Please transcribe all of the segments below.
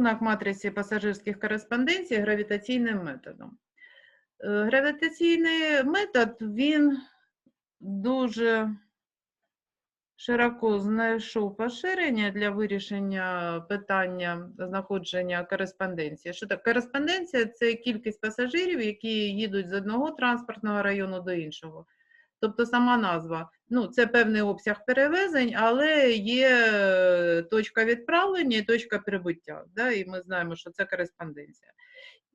рахунок матриці пасажирських кореспонденцій гравітаційним методом. Е, Гравітаційний метод він дуже широко знайшов поширення для вирішення питання знаходження кореспонденції. Що так? Кореспонденція це кількість пасажирів, які їдуть з одного транспортного району до іншого. Тобто сама назва, ну це певний обсяг перевезень, але є е, точка відправлення і точка прибуття. Да? І ми знаємо, що це кореспонденція.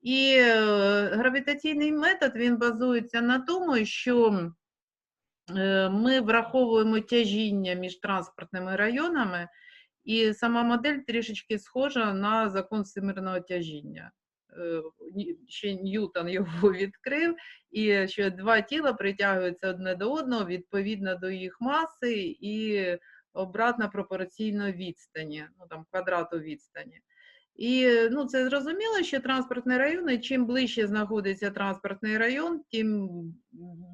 І е, гравітаційний метод він базується на тому, що е, ми враховуємо тяжіння між транспортними районами, і сама модель трішечки схожа на закон всемирного тяжіння. Е, Ще Ньютон його відкрив, і що два тіла притягуються одне до одного відповідно до їх маси і обратно пропорційно відстані, ну там квадрату відстані. І ну, це зрозуміло, що транспортні райони, чим ближче знаходиться транспортний район, тим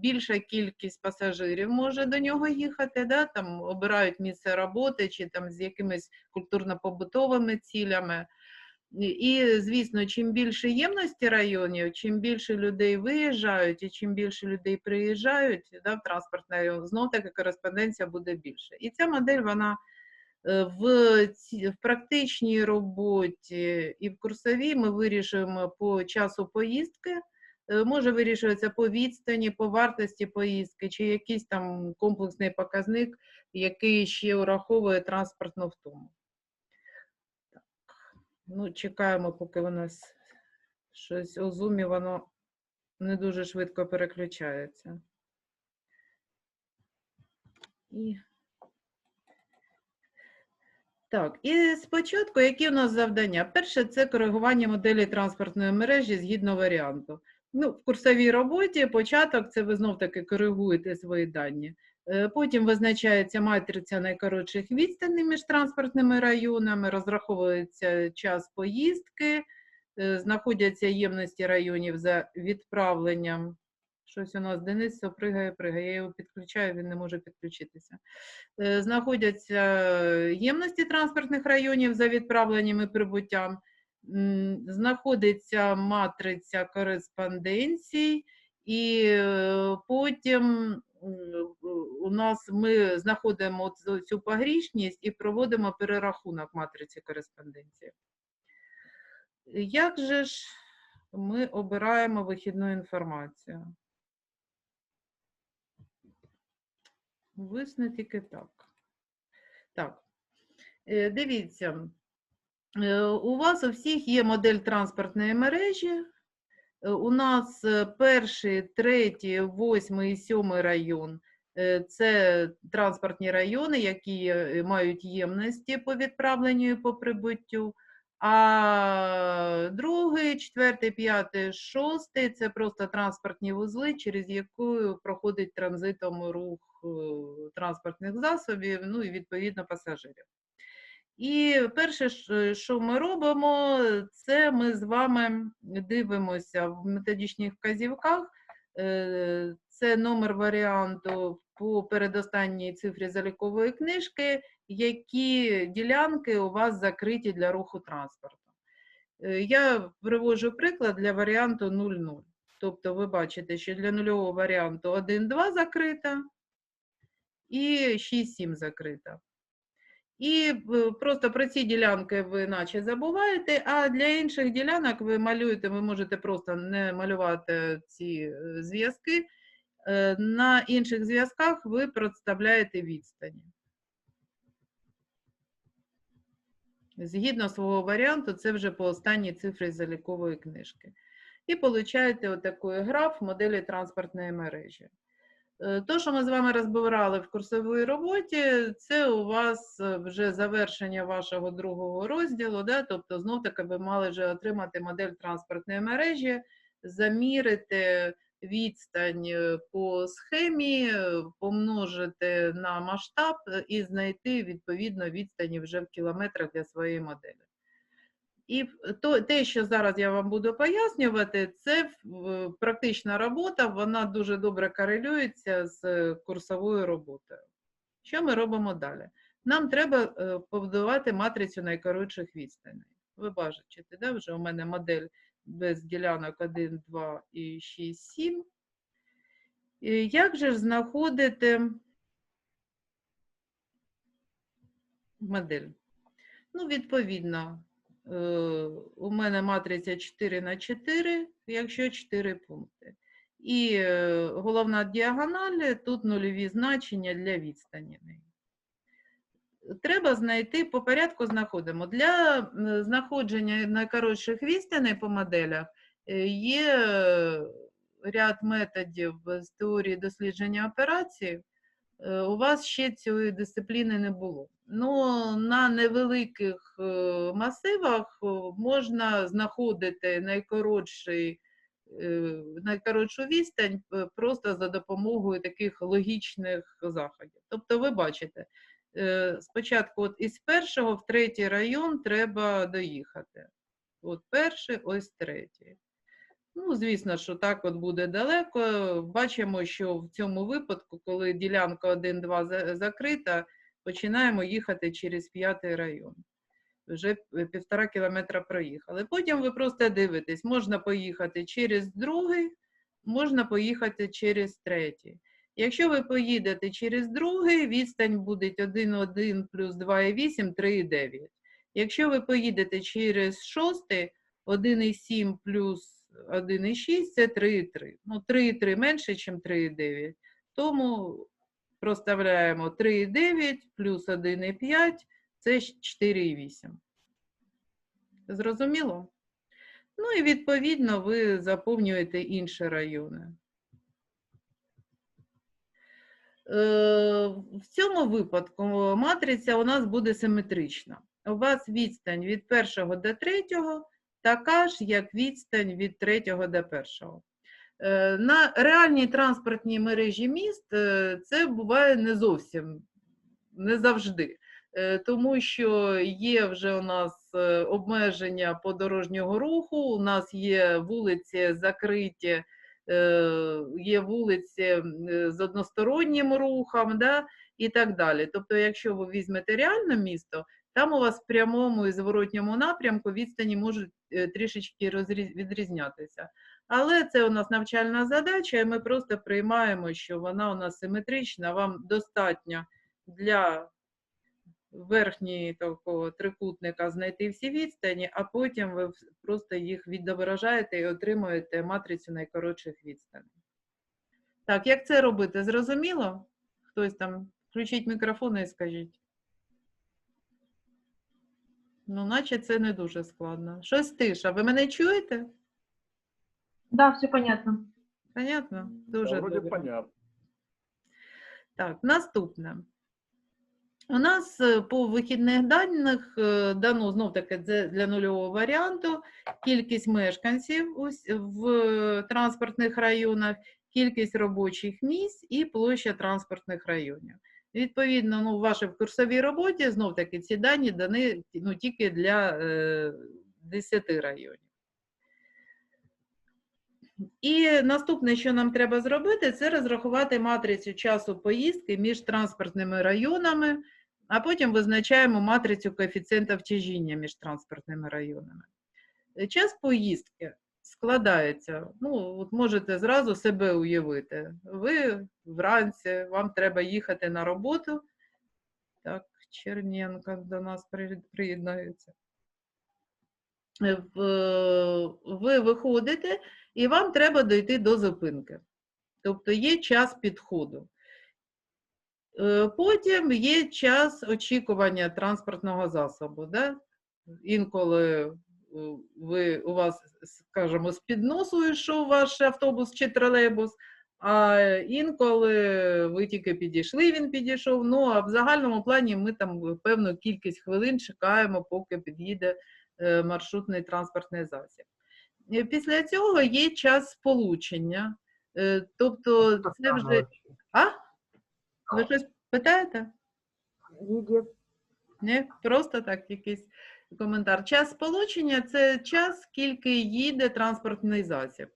більша кількість пасажирів може до нього їхати, да? там обирають місце роботи чи там з якимись культурно-побутовими цілями. І, звісно, чим більше ємності районів, чим більше людей виїжджають і чим більше людей приїжджають да, в транспортний район, знов таки кореспонденція буде більше. І ця модель, вона е, в, в практичній роботі і в курсовій ми вирішуємо по часу поїздки. Е, Може вирішуватися по відстані, по вартості поїздки, чи якийсь там комплексний показник, який ще ураховує транспортну втому. Ну, чекаємо, поки у нас щось у зумі, воно не дуже швидко переключається. І... Так, і спочатку, які у нас завдання? Перше, це коригування моделі транспортної мережі згідно варіанту. Ну, в курсовій роботі початок це ви знов таки коригуєте свої дані. Е, Потім визначається матриця найкоротших відстаней між транспортними районами, розраховується час поїздки, е, знаходяться ємності районів за відправленням. Щось у нас Денис пригає, пригає. Я його підключаю, він не може підключитися. Е, Знаходяться ємності транспортних районів за відправленням і прибуттям. Знаходиться матриця кореспонденцій, і потім у нас ми знаходимо цю- погрішність і проводимо перерахунок матриці кореспонденції. Як же ж ми обираємо вихідну інформацію? Висне тільки так. Так, е, дивіться, е, у вас у всіх є модель транспортної мережі. Е, У нас е, перший, третій, восьмий і сьомий район е, це транспортні райони, які е, мають ємності по відправленню і по прибуттю. А другий, четвертий, п'ятий, шостий це просто транспортні вузли, через яку проходить транзитом рух е, транспортних засобів, ну і відповідно пасажирів. І перше, що- ми робимо, це ми з вами дивимося в методичних вказівках. е, Це номер варіанту по передостанній цифрі залікової книжки, які ділянки у вас закриті для руху транспорту. Е, Я приводжу приклад для варіанту 0,0. Тобто ви бачите, що для нульового варіанту 1,2 закрита і 6,7 закрита. І е, просто про ці ділянки ви наче забуваєте, а для інших ділянок ви малюєте, ви можете просто не малювати ці е, зв'язки. Е, На інших зв'язках ви представляєте відстані. Згідно свого варіанту, це вже по останній цифрі залікової книжки. І получаєте отакий граф моделі транспортної мережі. Е, То, що ми з вами розбирали в курсовій роботі, це у вас е, вже завершення вашого другого розділу, да? тобто знов таки ви мали вже отримати модель транспортної мережі, замірити відстань е, по схемі, помножити на масштаб і знайти відповідно відстані вже в кілометрах для своєї моделі. І то, те, що зараз я вам буду пояснювати, це практична робота, вона дуже добре корелюється з курсовою роботою. Що ми робимо далі? Нам треба е, побудувати матрицю найкоротших відстаней. Ви бачите, да, вже у мене модель без ділянок 1, 2 і 6, 7. І Як же ж знаходити модель? Ну, відповідно, у мене матриця 4 на 4, якщо 4 пункти. І е, головна діагональ, тут нульові значення для відстані. Треба знайти, по порядку знаходимо. Для знаходження найкоротших відстаней по моделях е, є е, ряд методів з теорії дослідження операцій. Е, У вас ще цієї дисципліни не було. Ну, на невеликих е, масивах е, можна знаходити найкоротший, е, найкоротшу відстань просто за допомогою таких логічних заходів. Тобто, ви бачите, спочатку от із першого в третій район треба доїхати. От перший, ось третій. Ну, звісно, що так от буде далеко. Бачимо, що в цьому випадку, коли ділянка 1-2 закрита, починаємо їхати через п'ятий район. Вже п- півтора кілометра проїхали. Потім ви просто дивитесь, можна поїхати через другий, можна поїхати через третій. Якщо ви поїдете через другий, відстань буде 1,1 плюс 2,8, 3,9. Якщо ви поїдете через шостий, 1,7 плюс 1,6 це 3,3. Ну, 3,3 менше, ніж 3,9. Тому проставляємо 3,9 плюс 1,5 це 4,8. Зрозуміло? Ну і відповідно ви заповнюєте інші райони. Е, В цьому випадку матриця у нас буде симетрична. У вас відстань від першого до третього така ж, як відстань від третього до першого. Е, На реальній транспортній мережі міст е, це буває не зовсім, не завжди. Е, Тому що є вже у нас обмеження по дорожнього руху, у нас є вулиці закриті, є вулиці з одностороннім рухом, да, і так далі. Тобто, якщо ви візьмете реальне місто, там у вас в прямому і зворотньому напрямку відстані можуть трішечки розріз- відрізнятися. Але це у нас навчальна задача, і ми просто приймаємо, що вона у нас симетрична. Вам достатньо для верхньої такого трикутника знайти всі відстані, а потім ви просто їх відображаєте і отримуєте матрицю найкоротших відстаней. Так, як це робити? Зрозуміло? Хтось там включіть мікрофон і скажіть. Ну, наче це не дуже складно. Щось тиша. Ви мене чуєте? Да, все понятно. Понятно? Да, Дуже вроде добре. понятно. Так, наступне. У нас е, по вихідних даних е, дано знов таки це для нульового варіанту кількість мешканців в транспортних районах, кількість робочих місць і площа транспортних районів. Відповідно, ну, в вашій курсовій роботі знов таки ці дані дані ну, тільки для е, 10 районів. І наступне, що нам треба зробити, це розрахувати матрицю часу поїздки між транспортними районами, а потім визначаємо матрицю коефіцієнта тяжіння між транспортними районами. Час поїздки складається, ну, от можете зразу себе уявити. Ви вранці, вам треба їхати на роботу. Так, Черненко до нас при- приєднується. Е, Ви виходите, і вам треба дойти до зупинки. Тобто є час підходу. Е, Потім є час очікування транспортного засобу. Да? Інколи е, ви, у вас, скажімо, з-під носу йшов ваш автобус чи тролейбус, а інколи ви тільки підійшли, він підійшов. Ну, а в загальному плані ми там певну кількість хвилин чекаємо, поки під'їде е, маршрутний транспортний засіб. Е, Після цього є час сполучення. Е, Тобто це вже. А? Ви щось питаєте? Ні, просто так якийсь коментар. Час сполучення це час, скільки їде транспортний засіб.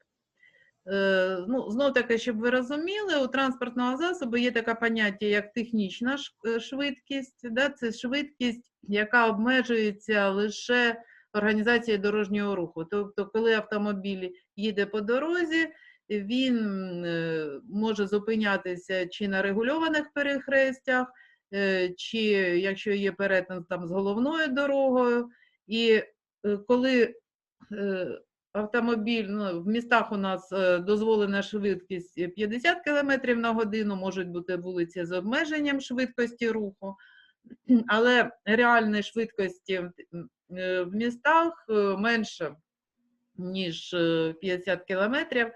Е, ну, знов таки, щоб ви розуміли, у транспортного засобу є таке поняття, як технічна е, швидкість. Да? Це швидкість, яка обмежується лише організації дорожнього руху. Тобто, коли автомобіль їде по дорозі, він е, може зупинятися чи на регульованих перехрестях, е, чи якщо є перетин там з головною дорогою. І е, коли автомобіль, ну, в містах у нас дозволена швидкість е, 50 км на годину, можуть бути вулиці з обмеженням швидкості руху, але реальної швидкості в містах е, менше, ніж е, 50 кілометрів.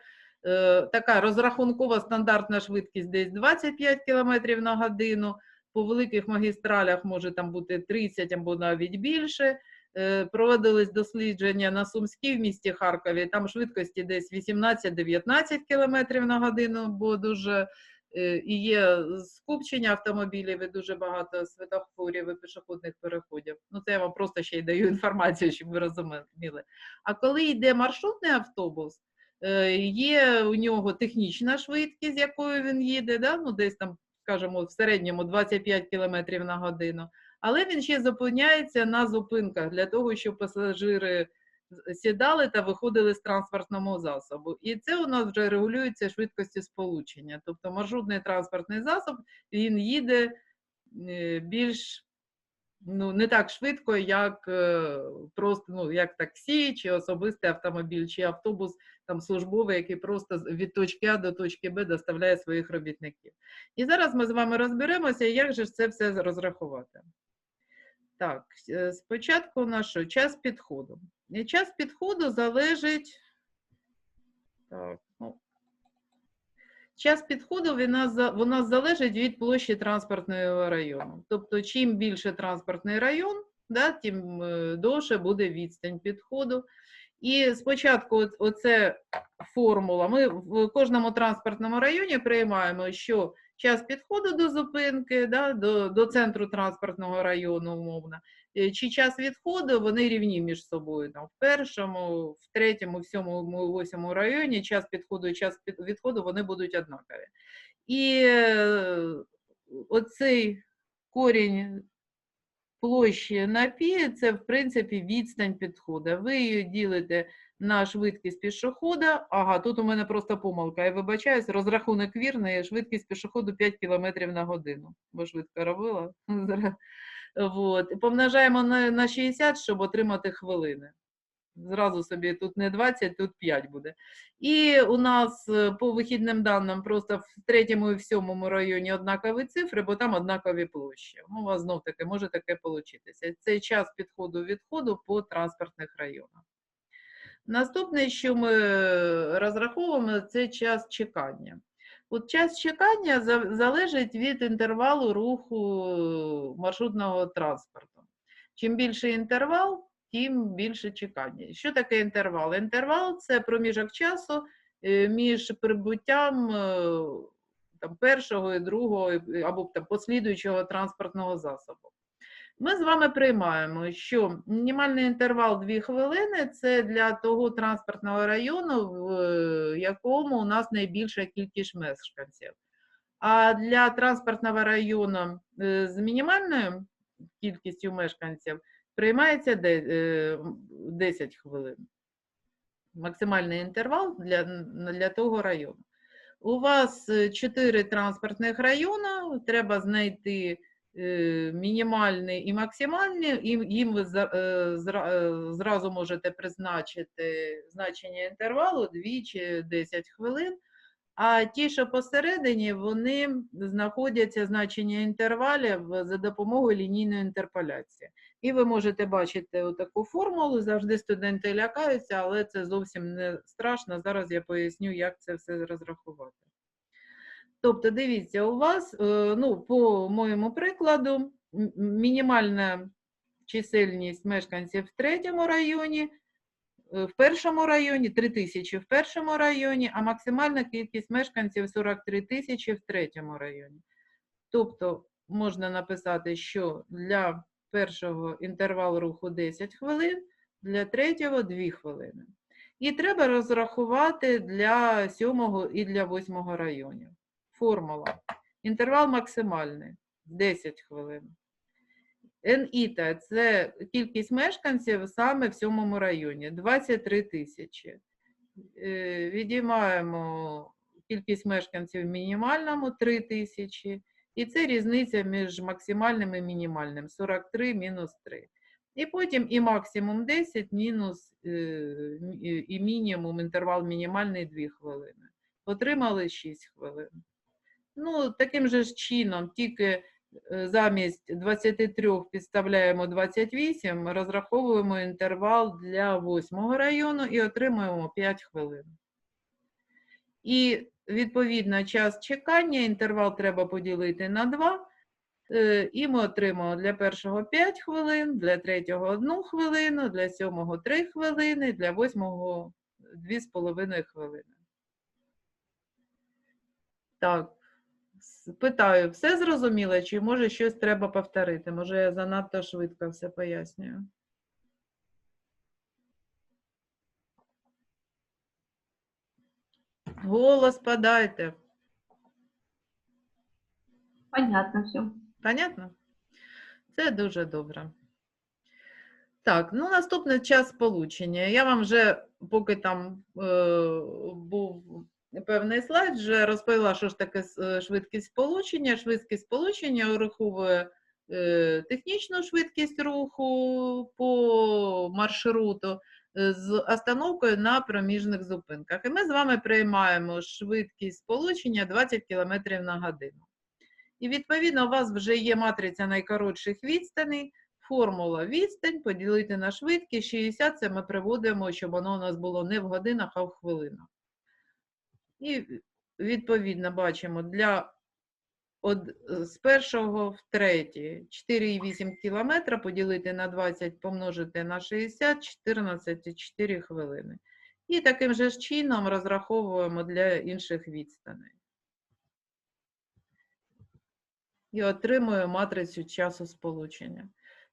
Е, Така розрахункова стандартна швидкість десь 25 км на годину. По великих магістралях може там бути 30 або навіть більше. Е, Проводились дослідження на Сумській в місті Харкові. Там швидкості десь 18-19 км на годину, бо дуже е, і є скупчення автомобілів і дуже багато світофорів і пішохідних переходів. Ну, це я вам просто ще й даю інформацію, щоб ви розуміли. А коли йде маршрутний автобус, е, є у нього технічна швидкість, з якою він їде, да? ну, десь там, скажімо, в середньому 25 км на годину. Але він ще зупиняється на зупинках для того, щоб пасажири сідали та виходили з транспортного засобу. І це у нас вже регулюється швидкістю сполучення. Тобто маршрутний транспортний засіб він їде е, більш ну, не так швидко, як е, просто ну, як таксі, чи особистий автомобіль, чи автобус там службовий, який просто від точки А до точки Б доставляє своїх робітників. І зараз ми з вами розберемося, як же це все розрахувати. Так, е, спочатку на що? Час підходу. І час підходу залежить. Так, ну, час підходу він нас, залежить від площі транспортного району. Тобто, чим більше транспортний район, да, тим е, довше буде відстань підходу. І спочатку оце формула. Ми в кожному транспортному районі приймаємо, що час підходу до зупинки, да, до, до центру транспортного району, умовно, е, чи час відходу, вони рівні між собою. Там, в першому, в третьому, в сьомому, в восьмому районі час підходу і час відходу вони будуть однакові. І е, оцей корінь площі на пі це, в принципі, відстань підходу. Ви її ділите на швидкість пішохода. Ага, тут у мене просто помилка. Я вибачаюсь, розрахунок вірний, швидкість пішоходу 5 км на годину. Бо швидко робила. Вот. Помножаємо на, на 60, щоб отримати хвилини. Зразу собі тут не 20, тут 5 буде. І у нас е, по вихідним даним просто в третьому і в сьомому районі однакові цифри, бо там однакові площі. Ну, у вас знов таки може таке получитися. Це час підходу відходу по транспортних районах. Наступне, що ми розраховуємо, це час чекання. От час чекання залежить від інтервалу руху маршрутного транспорту. Чим більший інтервал, тим більше чекання. Що таке інтервал? Інтервал це проміжок часу е, між прибуттям е, там, першого і другого або там, послідуючого транспортного засобу. Ми з вами приймаємо, що мінімальний інтервал 2 хвилини це для того транспортного району, в е, якому у нас найбільша кількість мешканців. А для транспортного району е, з мінімальною кількістю мешканців приймається де- е, 10 хвилин. Максимальний інтервал для, для того району. У вас 4 транспортних райони, треба знайти мінімальний і максимальний, їм ви е, е, зразу можете призначити значення інтервалу 2 чи 10 хвилин. А ті, що посередині, вони знаходяться значення інтервалів за допомогою лінійної інтерполяції. І ви можете бачити таку формулу. Завжди студенти лякаються, але це зовсім не страшно. Зараз я поясню, як це все розрахувати. Тобто, дивіться, у вас, е, ну, по моєму прикладу, мінімальна чисельність мешканців в третьому районі, е, в першому районі 3 тисячі в першому районі, а максимальна кількість мешканців 43 тисячі в третьому районі. Тобто можна написати, що для першого інтервал руху 10 хвилин, для третього 2 хвилини. І треба розрахувати для сьомого і для восьмого районів. Формула. Інтервал максимальний 10 хвилин. НІТА – це кількість мешканців саме в сьомому районі 23 тисячі. Е, Відіймаємо кількість мешканців в мінімальному 3 тисячі. І це різниця між максимальним і мінімальним 43 мінус 3. І потім і максимум 10 мінус е, і мінімум, інтервал мінімальний 2 хвилини. Отримали 6 хвилин. Ну, таким же ж чином, тільки е, замість 23 підставляємо 28, розраховуємо інтервал для 8 району і отримуємо 5 хвилин. І відповідно час чекання, інтервал треба поділити на 2. е, І ми отримаємо для першого 5 хвилин, для третього 1 хвилину, для сьомого 3 хвилини, для восьмого 2,5 хвилини. Так, питаю, все зрозуміло, чи може щось треба повторити? Може, я занадто швидко все пояснюю. Голос подайте. Понятно все. Понятно? Це дуже добре. Так, ну наступний час сполучення. Я вам вже, поки там е, був певний слайд, вже розповіла, що ж таке е, швидкість сполучення. Швидкість сполучення ураховує е, технічну швидкість руху по маршруту е, з остановкою на проміжних зупинках. І ми з вами приймаємо швидкість сполучення 20 км на годину. І відповідно у вас вже є матриця найкоротших відстаней, формула відстань поділити на швидкість 60, це ми приводимо, щоб воно у нас було не в годинах, а в хвилинах. І відповідно бачимо для од, з першого в третє 4,8 кілометра поділити на 20 помножити на 60, 14,4 хвилини. І таким же чином розраховуємо для інших відстаней. і отримує матрицю часу сполучення.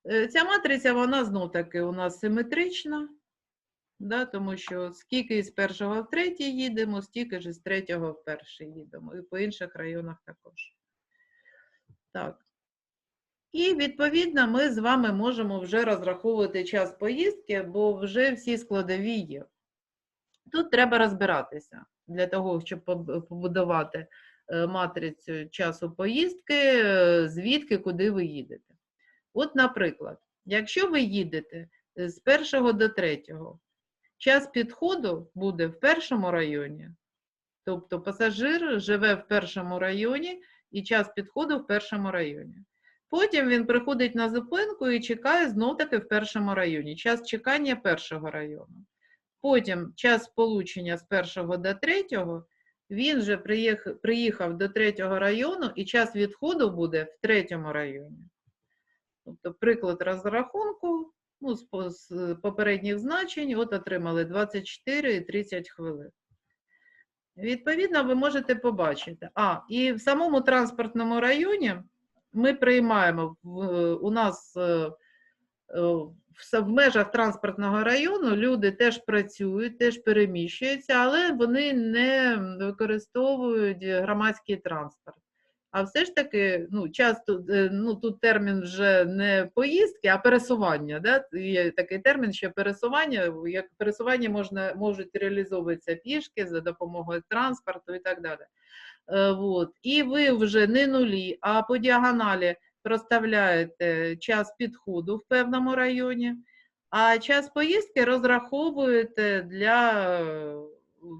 Е, Ця матриця, вона знов таки у нас симетрична, да, тому що скільки з першого в третій їдемо, стільки ж з третього в перший їдемо, і по інших районах також. Так. І відповідно ми з вами можемо вже розраховувати час поїздки, бо вже всі складові є. Тут треба розбиратися для того, щоб побудувати е, матрицю часу поїздки, е, звідки, куди ви їдете. От, наприклад, якщо ви їдете з першого до третього, час підходу буде в першому районі, тобто пасажир живе в першому районі і час підходу в першому районі. Потім він приходить на зупинку і чекає знов-таки в першому районі, час чекання першого району. Потім час сполучення з першого до третього, він вже приїхав до третього району і час відходу буде в третьому районі. Тобто приклад розрахунку ну, з, попередніх значень, от отримали 24 і 30 хвилин. Відповідно, ви можете побачити. А, і в самому транспортному районі ми приймаємо, у нас е, е, в межах транспортного району люди теж працюють, теж переміщуються, але вони не використовують громадський транспорт. А все ж таки, ну, часто, е, ну, тут термін вже не поїздки, а пересування. Да? Є такий термін, що пересування, як пересування можна, можуть реалізовуватися пішки за допомогою транспорту і так далі. Е, Вот. І ви вже не нулі, а по діагоналі проставляєте час підходу в певному районі, а час поїздки розраховуєте для е,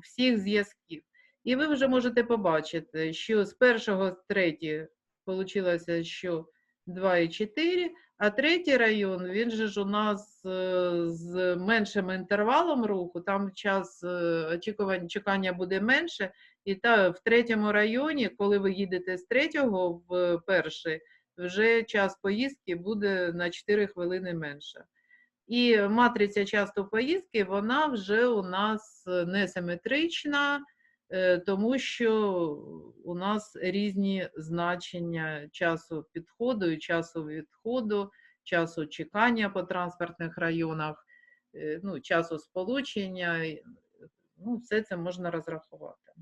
всіх зв'язків. І ви вже можете побачити, що з першого з третього вийшло, що 2,4, а третій район, він же ж у нас е, з меншим інтервалом руху, там час е, очікування чекання буде менше, і та в третьому районі, коли ви їдете з третього в перший, вже час поїздки буде на 4 хвилини менше. І матриця часу поїздки, вона вже у нас е, несиметрична, тому що у нас різні значення часу підходу і часу відходу, часу чекання по транспортних районах, е, ну, часу сполучення. Ну, все це можна розрахувати.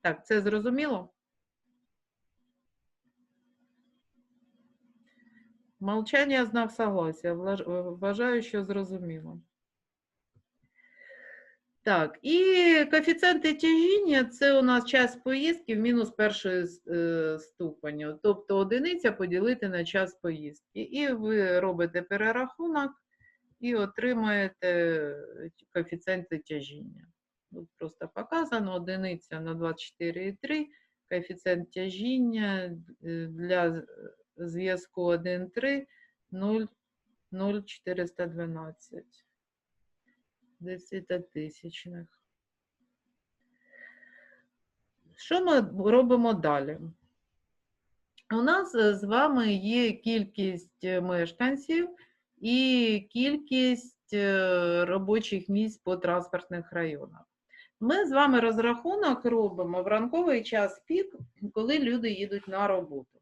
Так, це зрозуміло? Молчання знак согласия. Е, Вважаю, що зрозуміло. Так, і коефіцієнти тяжіння це у нас час поїздки в мінус першої е, ступеню, тобто одиниця поділити на час поїздки. І ви робите перерахунок і отримаєте коефіцієнти тяжіння. Тут просто показано одиниця на 24,3, коефіцієнт тяжіння е, для зв'язку 1,3 0, 0,412 десятитисячних. Що ми робимо далі? У нас е, з вами є кількість е, мешканців і кількість е, робочих місць по транспортних районах. Ми з вами розрахунок робимо в ранковий час пік, коли люди їдуть на роботу.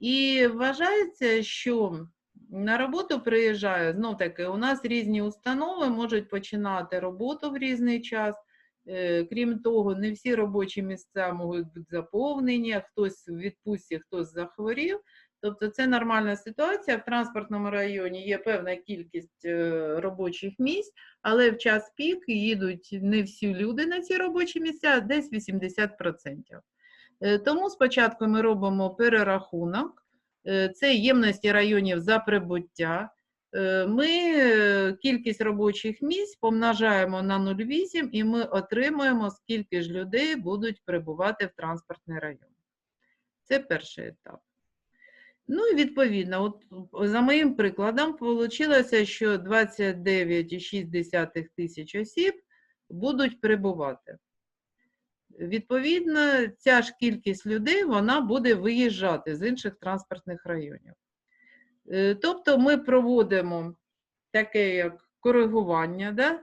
І вважається, що на роботу приїжджає, знов таки, у нас різні установи можуть починати роботу в різний час. Е, Крім того, не всі робочі місця можуть бути заповнені, хтось в відпустці, хтось захворів. Тобто це нормальна ситуація. В транспортному районі є певна кількість е, робочих місць, але в час пік їдуть не всі люди на ці робочі місця, а десь 80%. Е, Тому спочатку ми робимо перерахунок. Е, Це ємності районів за прибуття. Е, Ми е, кількість робочих місць помножаємо на 0,8 і ми отримуємо, скільки ж людей будуть прибувати в транспортний район. Це перший етап. Ну і відповідно, от за моїм прикладом, вийшло, що 29,6 тисяч осіб будуть прибувати. Відповідно, ця ж кількість людей вона буде виїжджати з інших транспортних районів. Е, Тобто ми проводимо таке як коригування, да?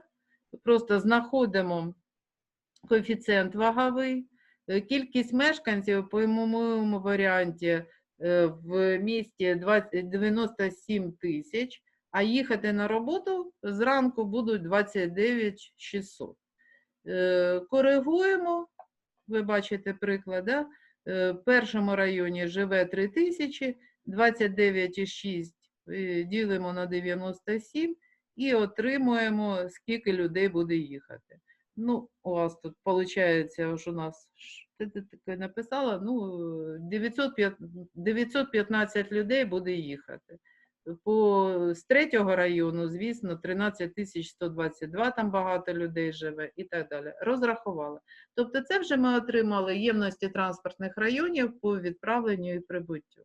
просто знаходимо коефіцієнт ваговий, Е, кількість мешканців по моєму варіанті е, в місті 97 тисяч, а їхати на роботу зранку будуть 29 600. Е, Коригуємо, ви бачите приклад, да? Е, в першому районі живе 3 тисячі, 29,6 е, ділимо на 97 і отримуємо, скільки людей буде їхати. Ну, у вас тут виходить, що у нас ти, таке написала, ну, 905 915 людей буде їхати. По, з третього району, звісно, 13 122, там багато людей живе і так далі. Розрахували. Тобто це вже ми отримали ємності транспортних районів по відправленню і прибуттю.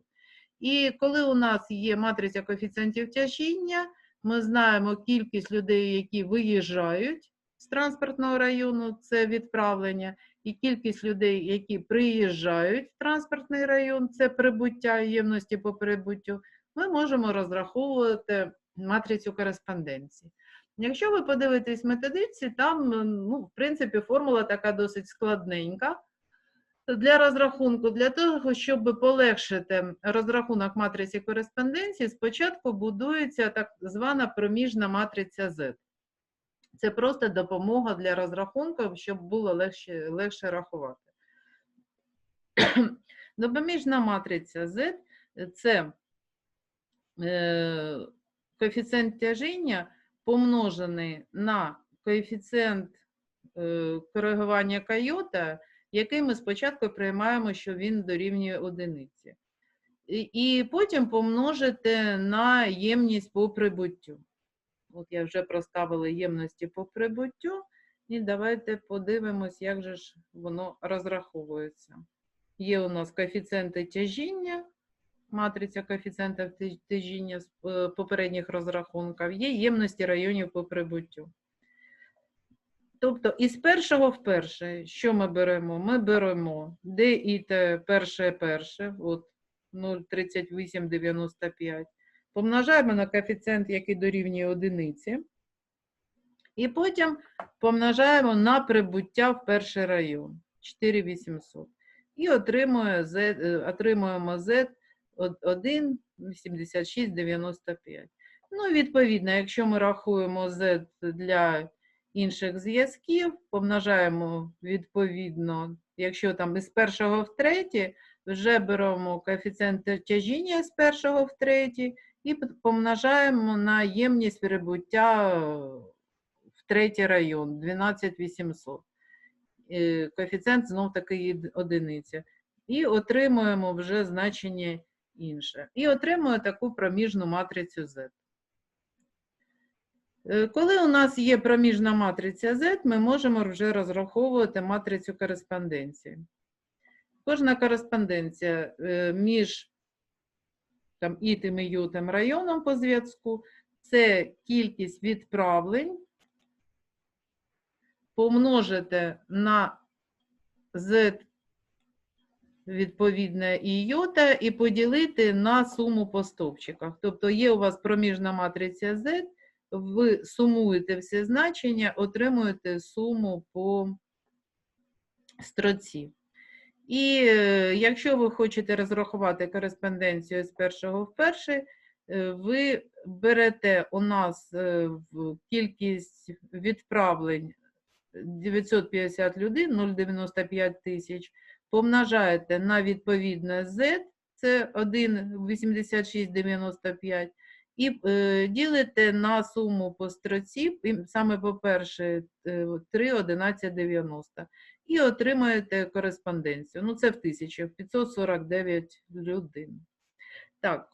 І коли у нас є матриця коефіцієнтів тяжіння, ми знаємо кількість людей, які виїжджають з транспортного району, це відправлення, і кількість людей, які приїжджають в транспортний район, це прибуття ємності по прибуттю, ми можемо розраховувати матрицю кореспонденції. Якщо ви подивитесь в методичці, там, ну, в принципі, формула така досить складненька. Для розрахунку, для того, щоб полегшити розрахунок матриці кореспонденції, спочатку будується так звана проміжна матриця Z. Це просто допомога для розрахунку, щоб було легше, легше рахувати. Допоміжна матриця Z це коефіцієнт тяжіння помножений на коефіцієнт е, коригування койота, який ми спочатку приймаємо, що він дорівнює одиниці. І потім помножити на ємність по прибуттю. От я вже проставила ємності по прибуттю, і давайте подивимось, як же ж воно розраховується. Є у нас коефіцієнти тяжіння, матриця коефіцієнтів тяж- тяжіння з е, попередніх розрахунків, є ємності районів по прибуттю. Тобто із першого в перше, що ми беремо? Ми беремо D і Т перше перше, от 0,3895, помножаємо на коефіцієнт, який дорівнює одиниці, і потім помножаємо на прибуття в перший район 4800. І отримує Z, е, отримуємо Z 1,8695. Ну, відповідно, якщо ми рахуємо Z для інших зв'язків, помножаємо відповідно, якщо там із першого в третє, вже беремо коефіцієнт тяжіння з першого в третій і помножаємо на ємність прибуття е, в третій район 12800. Е, Коефіцієнт знов таки одиниця. І отримуємо вже значення інше. І отримуємо таку проміжну матрицю Z. Е, Коли у нас є проміжна матриця Z, ми можемо вже розраховувати матрицю кореспонденції. Кожна кореспонденція е, між там, ітим і ютим районом по зв'язку це кількість відправлень помножити на Z відповідне і йота і поділити на суму по стовпчиках. Тобто є у вас проміжна матриця Z, ви сумуєте всі значення, отримуєте суму по строці. І е, якщо ви хочете розрахувати кореспонденцію з першого в перший, е, ви берете у нас е, кількість відправлень 950 людей, 0,95 тисяч, помножаєте на відповідне Z, це 1,8695, і е, ділите на суму по строці, саме по перше 3,1190 і отримаєте кореспонденцію. Ну, це в тисячі, в 549 людей. Так,